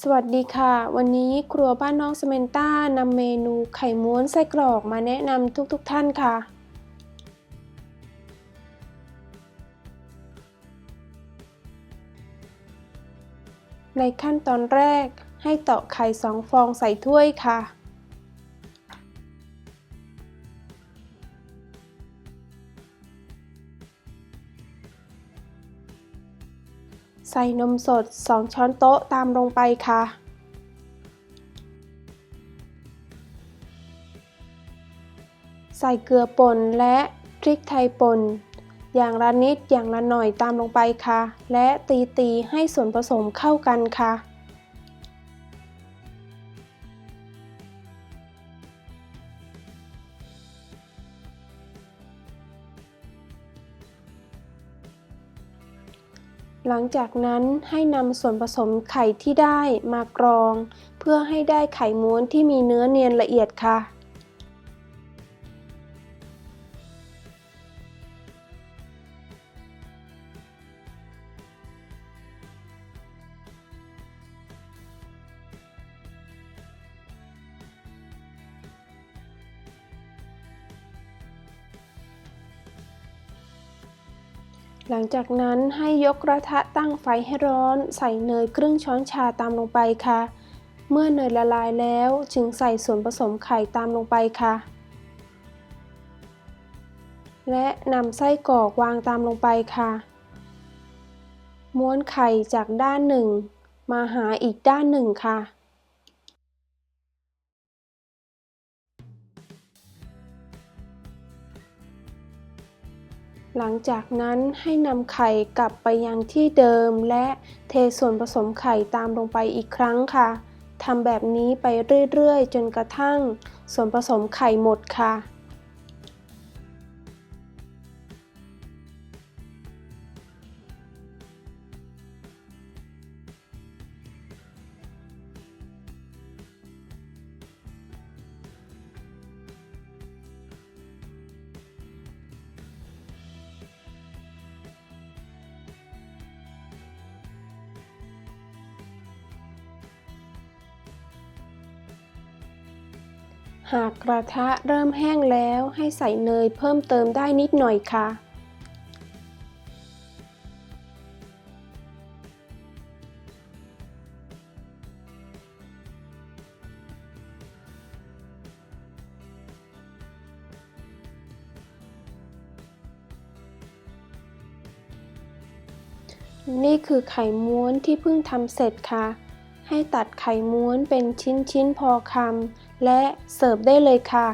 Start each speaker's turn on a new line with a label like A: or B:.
A: สวัสดีค่ะ วันนี้ครัวบ้านน้องสเมนต้านำเมนูไข่ม้วนไส้กรอกมาแนะนำทุกๆทท่านค่ะ ในขั้นตอนแรกให้ตอกไข่สองฟองใส่ถ้วยค่ะ ใส่นมสด 2 ช้อนโต๊ะตามลงไปค่ะ ใส่เกลือป่นและพริกไทยป่นอย่างละนิดอย่างละหน่อยตามลงไปค่ะ และตีตีให้ส่วนผสมเข้ากันค่ะ หลังจากนั้นให้นำส่วนผสมไข่ที่ได้มากรอง เพื่อให้ได้ไข่ม้วนที่มีเนื้อเนียนละเอียดค่ะ หลังจากนั้นให้ยกกระทะตั้งไฟให้ร้อน ใส่เนยครึ่งช้อนชาตามลงไปค่ะ เมื่อเนยละลายแล้วจึงใส่ส่วนผสมไข่ตามลงไปค่ะ และนำไส้กรอกวางตามลงไปค่ะ ม้วนไข่จากด้านหนึ่ง มาหาอีกด้านหนึ่งค่ะ หลังจากนั้นให้นำไข่กลับไปยังที่เดิมและเทส่วนผสมไข่ตามลงไปอีกครั้งค่ะทำแบบนี้ไปเรื่อยๆ จนกระทั่ง ส่วนผสมไข่หมดค่ะ หากกระทะเริ่มแห้งแล้วให้ใส่เนยเพิ่มเติมได้นิดหน่อยค่ะ นี่คือไข่ม้วนที่เพิ่งทำเสร็จค่ะ ให้ตัดไข่ม้วนเป็นชิ้นๆพอคำและเสิร์ฟได้เลยค่ะ